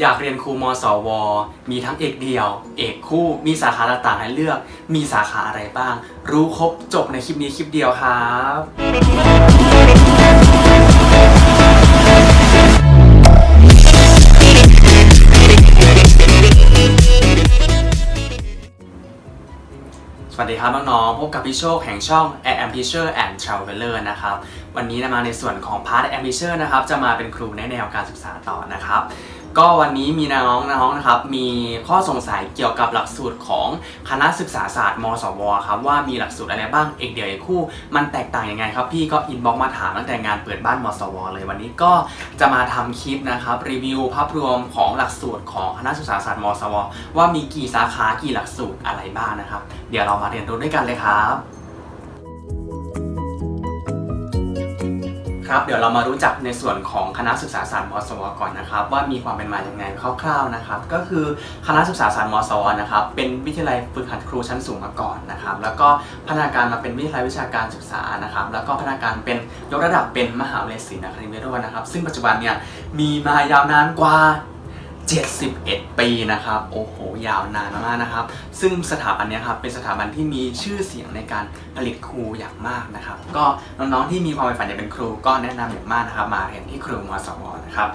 อยากเรียนครูมสว มีทั้งเอกเดียว เอกคู่ มีสาขาต่างๆให้เลือก มีสาขาอะไรบ้าง รู้ครบจบในคลิปนี้คลิปเดียวครับ สวัสดีครับน้องๆ พบกับพี่โชคแห่งช่อง a m Teacher and Traveler นะครับ วันนี้นะมาในส่วนของพาร์ท a m Teacher นะครับ จะมาเป็นครูในแนวการศึกษาต่อนะครับ ก็วันนี้มีน้องน้องๆนะครับมีข้อสงสัยเกี่ยวกับหลักสูตรของคณะศึกษาศาสตร์มสวครับว่ามีหลักสูตรอะไรบ้างเอกเดียวเอกคู่ มันแตกต่างยังไงครับพี่ก็อินบ็อกมาถามตั้งแต่งานเปิดบ้านมสว เลยวันนี้ก็จะมาทำคลิปนะครับรีวิวภาพรวมของหลักสูตรของคณะศึกษาศาสตร์มสว ว่ามีกี่สาขากี่หลักสูตรอะไรบ้างนะครับ เดี๋ยวเรามาเรียนรู้ด้วยกันเลยครับ ครับเดี๋ยวเรามารู้จักในส่วนของคณะศึกษาศาสตร์มสวก่อนนะครับ ว่ามีความเป็นมาอย่างไงคร่าวๆนะครับ ก็คือคณะศึกษาศาสตร์มสวนะครับเป็นวิทยาลัยฝึกหัดครูชั้นสูงมาก่อนนะครับ แล้วก็พัฒนาการมาเป็นวิทยาลัยวิชาการศึกษานะครับ แล้วก็พัฒนาการเป็นยกระดับเป็นมหาวิทยาลัยศรีนครินทร์วิโรจน์นะครับ ซึ่งปัจจุบันเนี่ยมีมายาวนานกว่า 71 ปีนะครับ โอ้โห ยาวนานมากนะครับ ซึ่งสถาบันนี้ครับเป็นสถาบันที่มีชื่อเสียงในการผลิตครูอย่างมากนะครับ ก็น้องๆที่มีความใฝ่ฝันอยากเป็นครูก็แนะนำอย่างมากนะครับมาเรียนที่ครูมสวนะครับ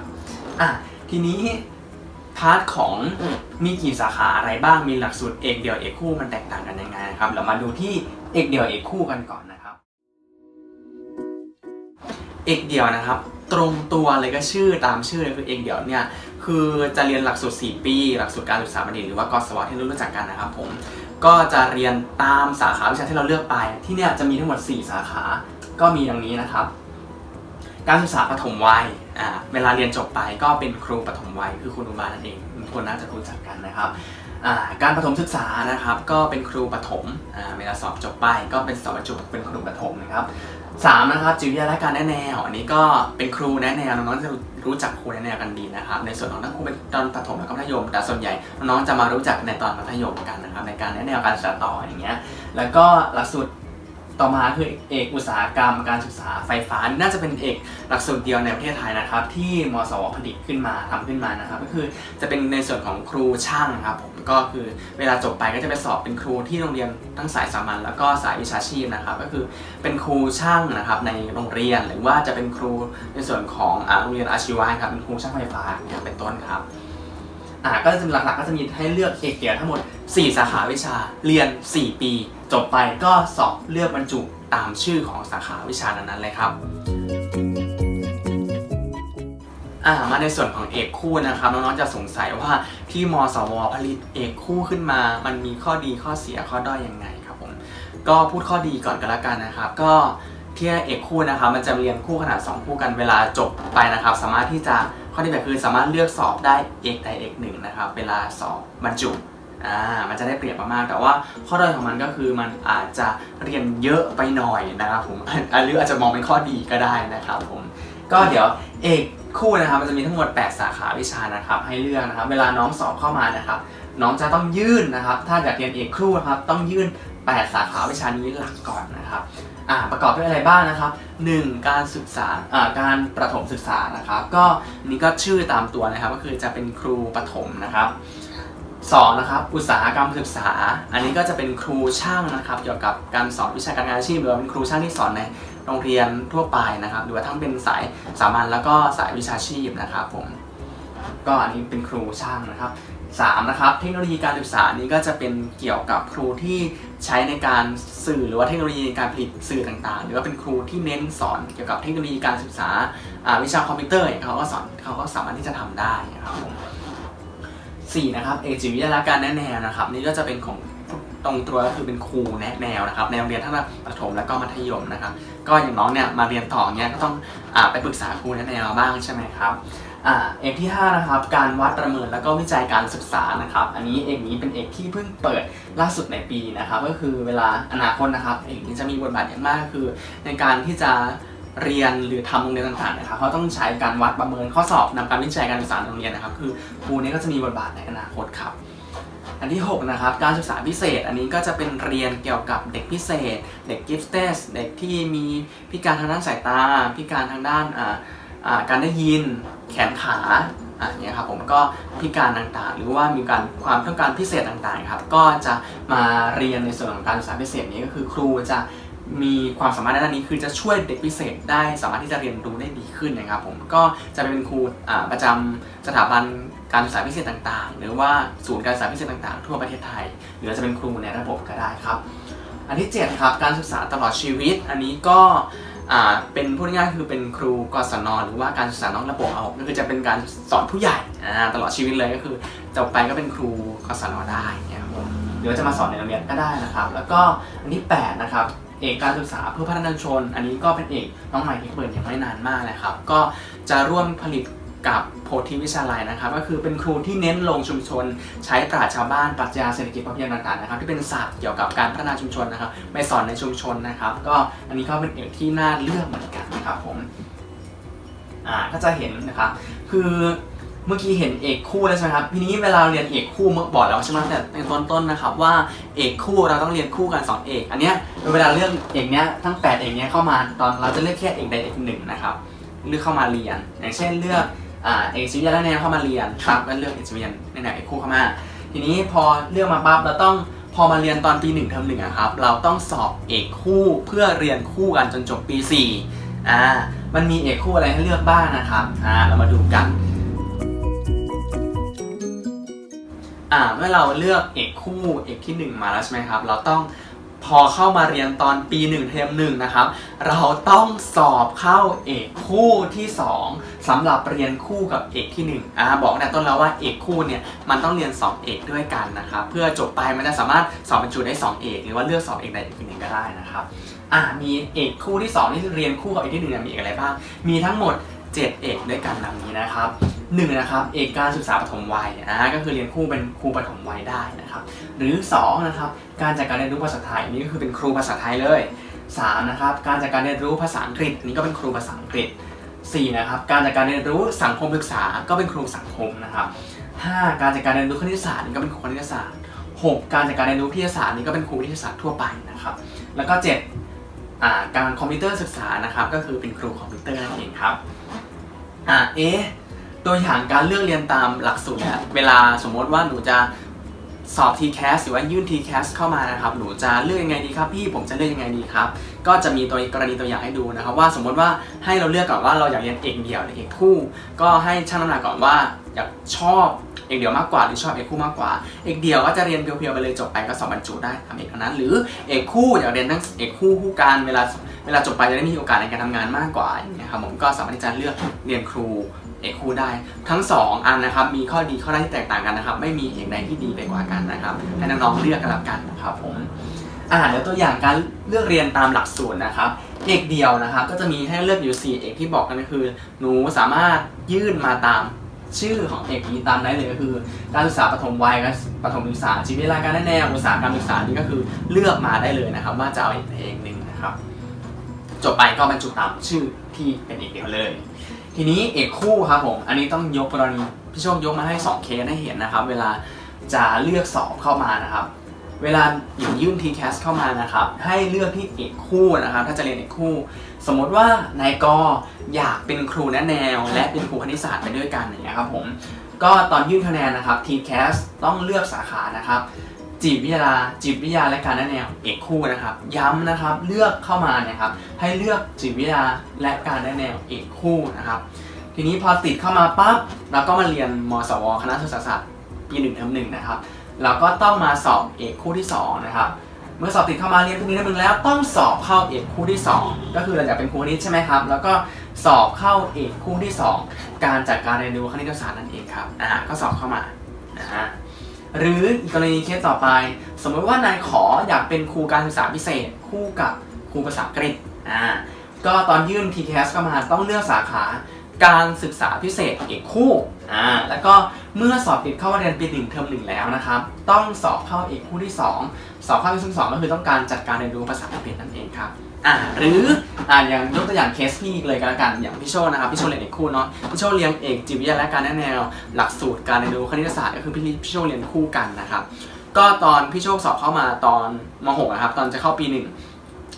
อะทีนี้พาร์ทของมีกี่สาขาอะไรบ้างมีหลักสูตรเอกเดียวเอกคู่มันแตกต่างกันยังไงนะครับเรามาดูที่เอกเดียวเอกคู่กันก่อนนะครับ เอกเดียวนะครับ ตรงตัวเลยก็ชื่อตามชื่อเลยคือเอกเดียวเนี่ย คือจะเรียนหลักสูตร 4 ปี หลักสูตรการศึกษาบัณฑิตหรือว่ากศวที่รู้จักกันนะครับผมก็จะเรียนตามสาขาวิชาที่เราเลือกไป ที่เนี่ยจะมีทั้งหมด 4 สาขา ก็มีดังนี้นะครับ การศึกษาปฐมวัยอ่าเวลาเรียนจบไปก็เป็นครูปฐมวัยคือคุณอุบาลนั่นเองคนน่าจะรู้จักกันนะครับการประถมศึกษานะครับก็เป็นครูปฐมเวลาสอบจบไปก็เป็นสอบจุเป็นครูปฐมนะครับ สามนะครับจิตวิทยาและการแนะแนวอันนี้ก็เป็นครูแนะแนวน้องๆจะรู้จักครูแนะแนวกันดีนะครับ ในส่วนของนักครูเป็นตอนประถมและก็มัธยม แต่ส่วนใหญ่น้องๆจะมารู้จักในตอนมัธยมกันนะครับในการแนะแนวการศึกษาต่ออย่างเงี้ยแล้วก็หลักสูตร ต่อมาคือเอกอุตสาหกรรมการศึกษาไฟฟ้า น่าจะเป็นเอกหลักสูตรเดียวในประเทศไทยนะครับ ที่มสวผลิตขึ้นมาทำขึ้นมานะครับ ก็คือจะเป็นในส่วนของครูช่างครับผมก็คือเวลาจบไปก็จะไปสอบเป็นครูที่โรงเรียนทั้งสายสามัญแล้วก็สายวิชาชีพนะครับ ก็คือเป็นครูช่างนะครับในโรงเรียนหรือว่าจะเป็นครูในส่วนของโรงเรียนอาชีวะครับเป็นครูช่างไฟฟ้าเนี่ยเป็นต้นครับอ่าก็จะหลักๆก็จะมีให้เลือกเอกเดียวทั้งหมด 4 สาขาวิชาเรียน 4 ปี จบไปก็สอบเลือกบรรจุตามชื่อของสาขาวิชานั้นๆเลยครับอ่ามาในส่วนของเอกคู่นะครับน้องๆจะสงสัยว่าที่มสวผลิตเอกคู่ขึ้นมา มันมีข้อดีข้อเสียข้อด้อยยังไงครับผมก็พูดข้อดีก่อนก็แล้วกันนะครับ ก็ที่เอกคู่นะครับมันจะเรียนคู่ขนาด 2 คู่กันเวลาจบไปนะครับ สามารถที่จะข้อดีแบบคือสามารถเลือกสอบได้เอกใดเอกหนึ่งนะครับ เวลาสอบบรรจุ อ่ามันจะได้เปรียบมากๆแต่ว่าข้อด้อยของมันก็คือมันอาจจะเรียนเยอะไปหน่อยนะครับผมหรืออาจจะมองเป็นข้อดีก็ได้นะครับผมก็เดี๋ยวเอกคู่นะครับมันจะมีทั้งหมด 8 สาขาวิชานะครับให้เลือกนะครับ เวลาน้องสอบเข้ามานะครับ น้องจะต้องยื่นนะครับ ถ้าอยากเรียนเอกคู่นะครับต้องยื่น 8 สาขาวิชานี้หลักก่อนนะครับอ่าประกอบด้วยอะไรบ้างนะครับ 1. การศึกษาอ่าการประถมศึกษานะครับ ก็นี่ก็ชื่อตามตัวนะครับก็คือจะเป็นครูประถมนะครับ สองนะครับอุตสาหกรรมศึกษา อันนี้ก็จะเป็นครูช่างนะครับ เกี่ยวกับการสอนวิชาการงานอาชีพหรือว่าเป็นครูช่างที่สอนในโรงเรียนทั่วไปนะครับ หรือว่าทั้งเป็นสายสามัญแล้วก็สายวิชาชีพนะครับผมก็อันนี้เป็นครูช่างนะครับสามนะครับเทคโนโลยีการศึกษานี้ก็จะเป็นเกี่ยวกับครูที่ใช้ในการสื่อหรือว่าเทคโนโลยีการผลิตสื่อต่างๆ หรือว่าเป็นครูที่เน้นสอนเกี่ยวกับเทคโนโลยีการศึกษาวิชาคอมพิวเตอร์เขาก็สอนเขาก็สามารถที่จะทำได้นะครับ ผมสี่นะครับเอกจิตวิทยาการแนะแนวนะครับ นี่ก็จะเป็นของตรงตัวก็คือเป็นครูแนะแนวนะครับในโรงเรียนทั้งประถมและก็มัธยมนะครับ ก็อย่างน้องเนี่ยมาเรียนต่อเนี่ยก็ต้องอไปปรึกษาครูแนะแนวบ้างใช่ไหมครับอเอกที่ห้านะครับ การวัดประเมินแล้วก็วิจัยการศึกษานะครับ อันนี้เอกนี้เป็นเอกที่เพิ่งเปิดล่าสุดในปีนะครับ ก็คือเวลาอนาคตนะครับ เอกนี้จะมีบทบาทอย่างมากคือในการที่จะ เรียนหรือทำโรงเรียนต่างๆนะครับเขาต้องใช้การวัดประเมินข้อสอบนำการวิจัยการศึกษาในโรงเรียนนะครับ คือครูนี้ก็จะมีบทบาทในอนาคตครับอันที่ 6 นะครับ การศึกษาพิเศษ อันนี้ก็จะเป็นเรียนเกี่ยวกับเด็กพิเศษ เด็กกิฟต์เตสเด็กที่มีพิการทางด้านสายตา พิการทางด้านการได้ยินแขนขาอะอย่างเงี้ยครับผมก็พิการต่างๆ หรือว่ามีการความต้องการพิเศษต่างๆครับก็จะมาเรียนในส่วนของการศึกษาพิเศษนี้ก็คือครูจะ มีความสามารถในด้านนี้คือจะช่วยเด็กพิเศษได้สามารถที่จะเรียนรู้ได้ดีขึ้นนะครับผมก็จะเป็นครูประจำสถาบันการศึกษาพิเศษต่างๆ หรือว่าศูนย์การศึกษาพิเศษต่างๆ ทั่วประเทศไทย หรือจะเป็นครูในระบบก็ได้ครับ อันที่7ครับการศึกษาตลอดชีวิต อันนี้ก็เป็นพูดง่ายๆคือเป็นครูกศนหรือว่าการศึกษานอกระบบเอาก็คือจะเป็นการสอนผู้ใหญ่ตลอดชีวิตเลยก็คือจบไปก็เป็นครูกศนได้เนี่ยครับหรือจะมาสอนในโรงเรียนก็ได้นะครับ แล้วก็อันที่8นะครับ เอกการศึกษาเพื่อพัฒนาชน อันนี้ก็เป็นเอกน้องใหม่ที่เปิดยังไม่นานมากเลยครับ ก็จะร่วมผลิตกับโพธิวิชาลัยนะครับ ก็คือเป็นครูที่เน้นลงชุมชน ใช้ปราชชาวบ้านปรัชญาเศรษฐกิจพอเพียงต่างๆนะครับ ที่เป็นศาสตร์เกี่ยวกับการพัฒนาชุมชนนะครับไปสอนในชุมชนนะครับ ก็อันนี้ก็เป็นเอกที่น่าเลือกเหมือนกันนะครับผมอ่าก็จะเห็นนะครับคือ เมื่อกี้เห็นเอกคู่แล้วใช่ไหมครับทีนี้เวลาเรียนเอกคู่เมื่อบอกแล้วใช่ไหมแต่ในตอนต้นนะครับว่าเอกคู่เราต้องเรียนคู่กันสองเอกอันเนี้ยเวลาเลือกเอกเนี้ยทั้งแปดเอกเนี้ยเข้ามาตอนเราจะเลือกแค่เอกใดเอกหนึ่งนะครับเลือกเข้ามาเรียน อย่างเช่นเลือกอเอกจิตวิทยาและแนวเข้ามาเรียนครับก็เลือกเอกจิตวิทยาในแนวเอกคู่เข้ามา ทีนี้พอเลือกมาปั๊บเราต้องพอมาเรียนตอนปีหนึ่งเทอมหนึ่งอะครับเราต้องสอบเอกคู่เพื่อเรียนคู่กันจนจบปีสี่อ่ามันมีเอกคู่อะไรให้เลือกบ้างนะครับอ่าเรามาดูกัน อ่าเมื่อเราเลือกเอกคู่เอกที่ 1 มาแล้วใช่ไหมครับ เราต้องพอเข้ามาเรียนตอนปี 1 เทอมหนึ่งนะครับ เราต้องสอบเข้าเอกคู่ที่ 2สำหรับเรียนคู่กับเอกที่1อ่าบอกแต่ต้นแล้วว่าเอกคู่เนี่ยมันต้องเรียน 2 เอกด้วยกันนะครับเพื่อจบไปมันจะสามารถสอบบรรจุได้ 2 เอกหรือว่าเลือกสอบเอกใดเอกหนึ่งก็ได้นะครับอ่ามีเอกคู่ที่2ที่เรียนคู่กับเอกที่1เนี่ยมีเอกอะไรบ้าง มีทั้งหมด 7 เอกด้วยกันดังนี้นะครับ หนึ่งนะครับเอกการศึกษาปฐมวัยอ่าก็คือเรียนคู่เป็นครูปฐมวัยได้นะครับหรือ2นะครับการจัดการเรียนรู้ภาษาไทยนนี้ก็คือเป็นครูภาษาไทยเลย3นะครับการจัดการเรียนรู้ภาษาอังกฤษนนี้ก็เป็นครูภาษาอังกฤษ4นะครับการจัดการเรียนรู้สังคมศึกษาก็เป็นครูสังคมนะครับ5การจัดการเรียนรู้คณิตศาสตร์นี่ก็เป็นครูคณิตศาสตร์ 6 การจัดการเรียนรู้วิทยาศาสตร์นี่ก็เป็นครูวิทยาศาสตร์ทั่วไปนะครับแล้วก็7การคอมพิวเตอร์ศึกษานะครับก็คือเป็นครูคอมพิวเตอร์นั่นเองครับอ่าเอ๊ะ ตัวอย่างการเลือกเรียนตามหลักสูตรเนี่ยเวลาสมมติว่าหนูจะสอบ TCAS หรือว่ายื่น TCAS เข้ามานะครับหนูจะเลือกยังไงดีครับพี่ผมจะเลือกยังไงดีครับ ก็จะมีตัวกรณีตัวอย่างให้ดูนะครับ ว่าสมมติว่าให้เราเลือกก่อนว่าเราอยากเรียนเอกเดี่ยวหรือเอกคู่ ก็ให้ชั่งน้ำหนักก่อนว่าอยากชอบเอกเดี่ยวมากกว่าหรือชอบเอกคู่มากกว่าเอกเดี่ยวก็จะเรียนเพียวๆไปเลยจบไปก็สอบบรรจุได้ทำเอกนั้น หรือเอกคู่อยากเรียนทั้งเอกคู่คู่กันเวลาเวลาจบไปจะได้มีโอกาสในการทำงานมากกว่าอย่างเงี้ยครับผมก็สามารถที่จะเลือกเรียนครู เอกคู่ได้ ทั้งสองอันนะครับ มีข้อดีข้อด้อยที่แตกต่างกันนะครับ ไม่มีเอกใดที่ดีไปกว่ากันนะครับ ให้น้องๆเลือกกันล้วกันนะครับผมอ่าเดี๋ยวตัวอย่างการเลือกเรียนตามหลักสูตรนะครับ เอกเดียวนะครับ ก็จะมีให้เลือกอยู่ 4 เอกที่บอกกันก็คือ หนูสามารถยื่นมาตามชื่อของเอกนี้ตามได้เลยก็คือ การศึกษาปฐมวัยการปฐมศึกษาชีวิตรายการแนวอุตสาหกรรมศึกษานี่ก็คือเลือกมาได้เลยนะครับ ว่าจะเอาเอกหนึ่งนะครับ จบไปก็บรรจุตามชื่อที่เป็นเอกเดียวเลย ทีนี้เอกคู่ครับผม อันนี้ต้องยกกรณีพี่โชคยกมาให้2เคสให้เห็นนะครับ เวลาจะเลือกสอบเข้ามานะครับ เวลาหญิงยื่น TCAS เข้ามานะครับ ให้เลือกที่เอกคู่นะครับ ถ้าจะเรียนเอกคู่ สมมติว่านายกอยากเป็นครูแนะแนว และเป็นครูคณิตศาสตร์ไปด้วยกันอย่างเงี้ยครับผม ก็ตอนยื่นคะแนนนะครับ TCAS ต้องเลือกสาขานะครับ จิตวิทยาจิตวิทยาและการแนะแนวเอกคู่นะครับ ย้ำนะครับเลือกเข้ามาเนี่ยครับ ให้เลือกจิตวิทยาและการแนะแนวเอกคู่นะครับ ทีนี้พอติดเข้ามาปั๊บเราก็มาเรียนมสวคณะศึกษาศาสตร์ปีหนึ่งเทอมหนึ่งนะครับเราก็ต้องมาสอบเอกคู่ที่2นะครับเมื่อสอบติดเข้ามาเรียนปีนี้เทอมหนึ่งแล้วต้องสอบเข้าเอกคู่ที่ 2 ก็คือเราอยากเป็นครูคณิตใช่ไหมครับ แล้วก็สอบเข้าเอกคู่ที่ 2 การจัดการเรียนรู้คณิตศาสตร์นั่นเองครับอ่าก็สอบเข้ามานะฮะ หรืออีกกรณีเคสต่อไป สมมติว่านายขออยากเป็นครูการศึกษาพิเศษ คู่กับครูภาษาอังกฤษอ่าก็ตอนยื่น TCAS เข้ามาต้องเลือกสาขาการศึกษาพิเศษเอกคู่อ่าแล้วก็เมื่อสอบติดเข้าเรียนปีหนึ่งเทอมหนึ่งแล้วนะครับ ต้องสอบเข้าเอกคู่ที่ 2 สอบเข้าที่ซึ่สองก็คือต้องการจัดการเรียนรู้ภาษาอังกฤษนั่นเองครับ อ่าหรืออ่าอย่างยกตัวอย่างเคสพี่เลยก็แล้วกันอย่างพี่โชนะครับพี่โชเรียนเอกคู่เนาะพี่โชเรียนเอกจิตวิทยาและการแนะแนว หลักสูตรการเรียนรู้คณิตศาสตร์ก็คือพี่พี่โชเรียนคู่กันนะครับก็ตอนพี่โชคสอบเข้ามาตอนม .6 นะครับตอนจะเข้าปีหนึ่ง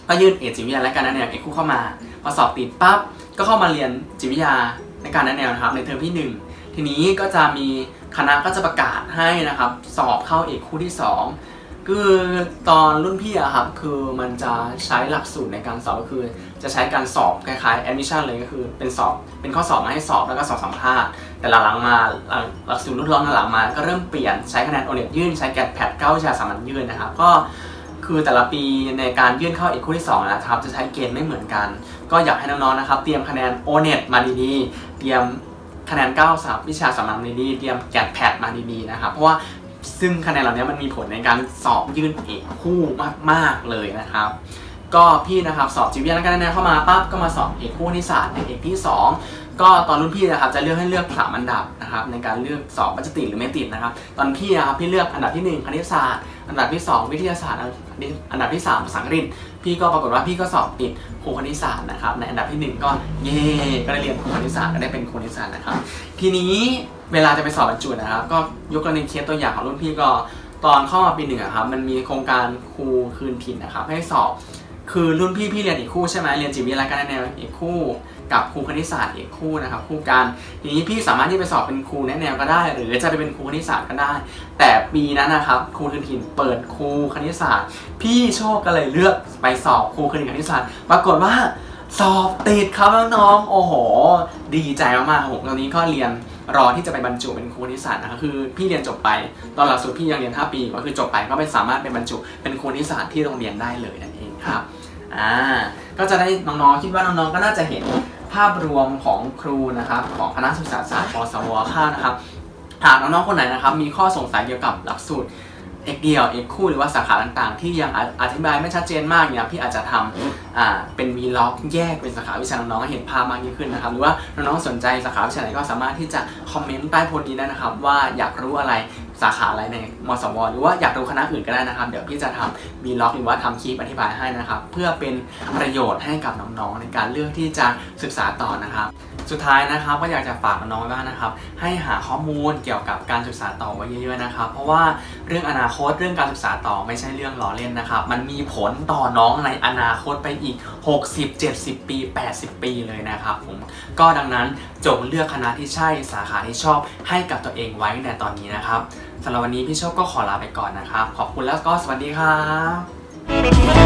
ก็ยื่นเอกจิตวิทยาและการแนะแนวเอกคู่เข้ามาพอสอบติดปั๊บก็เข้ามาเรียนจิตวิทยาในการแนะแนวนะครับในเทอมที่ 1 ทีนี้ก็จะมีคณะก็จะประกาศให้นะครับสอบเข้าเอกคู่ที่ 2 คือตอนรุ่นพี่อะครับคือมันจะใช้หลักสูตรในการสอบก็คือ จะใช้การสอบคล้ายๆ admission เลยก็คือเป็นสอบเป็นข้อสอบมาให้สอบแล้วก็สอบสัมภาษณ์แต่หลังๆมาหลักสูตรรุ่นร้อนหลังมา ก็เริ่มเปลี่ยนใช้คะแนนโอเน็ตยื่นใช้แกดแพดเก้าวิชาสามัญยื่นนะครับก็คือแต่ละปีในการยื่นเข้าเอกคู่ที่2นะครับจะใช้เกณฑ์ไม่เหมือนกัน ก็อยากให้น้องๆนะครับ เตรียมคะแนนโอเน็ตมาดีๆเตรียมคะแนน9สับวิชาสามัญดีๆเตรียมแกดแพดมาดีๆนะครับเพราะว่า ซึ่งคะแนนเหล่านี้มันมีผลในการสอบยื่นเอกคู่มาก ๆ เลยนะครับ ก็พี่นะครับสอบจิตวิทยาแล้วก็แนนเข้ามาปั๊บก็มาสอบเอกคู่นิสสัตในเอกที่ 2 ก็ตอนรุ่นพี่นะครับจะเลือกให้เลือกสามอันดับนะครับในการเลือกสอบว่าจะติดหรือไม่ติดนะครับ ตอนพี่นะครับพี่เลือกอันดับที่1คณิตศาสตร์อันดับที่ 2 วิทยาศาสตร์อันดับที่3ภาษาอังกฤษพี่ก็ปรากฏว่าพี่ก็สอบติดครูคณิตศาสตร์นะครับในอันดับที่ 1 ก็เย่ก็ได้เรียนครูคณิตศาสตร์ก็ได้เป็นครูคณิตศาสตร์นะครับ ทีนี้ เวลาจะไปสอบบรรจุนะครับ ก็ยกกรณีเคสตัวอย่างของรุ่นพี่ก็ตอนเข้ามาปีหนึ่งอะครับมันมีโครงการครูคืนถิ่นนะครับ ให้สอบคือรุ่นพี่พี่เรียนอีกคู่ใช่ไหมเรียนจิตวิทยาและการแนวอีกคู่ กับครูคณิตศาสตร์อีกคู่นะครับคู่กันทีนี้พี่สามารถที่ไปสอบเป็นครูแนะแนวก็ได้ หรือจะไปเป็นครูคณิตศาสตร์ก็ได้ แต่ปีนั้นนะครับครูคืนถิ่นเปิดครูคณิตศาสตร์ พี่โชคก็เลยเลือกไปสอบครูคณิตคณิตศาสตร์ ปรากฏว่าสอบติดครับน้องๆโอ้โห ดีใจมากๆครับผมตอนนี้ก็เรียน รอที่จะไปบรรจุเป็นครูคณิตศาสตนะครับคือพี่เรียนจบไป ตอนหลักสูตรพี่ยังเรียน 5 ปีก็คือจบไปก็ไม่สามารถไปบรรจุเป็นครูคณิตศาสตที่โรงเรียนได้เลยนั่นเองครับอ่าก็จะได้น้องๆคิดว่าน้องๆก็น่าจะเห็นภาพรวมของครูนะครับของคณะศึกษาศาสตร์ปสวข้านะครับหากน้องๆคนไหนนะครับมีข้อสงสัยเกี่ยวกับหลักสูตร เอกเดียวเอกคู่หรือว่าสาขาต่างๆ ที่ยังอธิบายไม่ชัดเจนมากเนี่ยพี่อาจจะทำเป็นวีล็อกแยกเป็นสาขาวิชาน้องๆให้เห็นภาพมากยิ่งขึ้นนะครับหรือว่าน้องๆสนใจสาขาวิชาไหนก็สามารถที่จะคอมเมนต์ใต้โพสต์นี้ได้นะครับ ว่าอยากรู้อะไรสาขาอะไรในมสวหรือว่าอยากรู้คณะอื่นก็ได้นะครับ เดี๋ยวพี่จะทำวีล็อกหรือว่าทำคลิปอธิบายให้นะครับ เพื่อเป็นประโยชน์ให้กับน้องๆ ในการเลือกที่จะศึกษาต่อนะครับ สุดท้ายนะครับก็อยากจะฝากน้องๆบ้านะครับ ให้หาข้อมูลเกี่ยวกับการศึกษาต่อไว้เยอะๆนะครับ เพราะว่าเรื่องอนาคตเรื่องการศึกษาต่อไม่ใช่เรื่องล้อเล่นนะครับ มันมีผลต่อน้องในอนาคตไปอีก 60 70 ปี 80 ปีเลยนะครับผมก็ดังนั้นจงเลือกคณะที่ใช่สาขาที่ชอบให้กับตัวเองไว้ในตอนนี้นะครับสำหรับวันนี้พี่โชคก็ขอลาไปก่อนนะครับ ขอบคุณแล้วก็สวัสดีครับ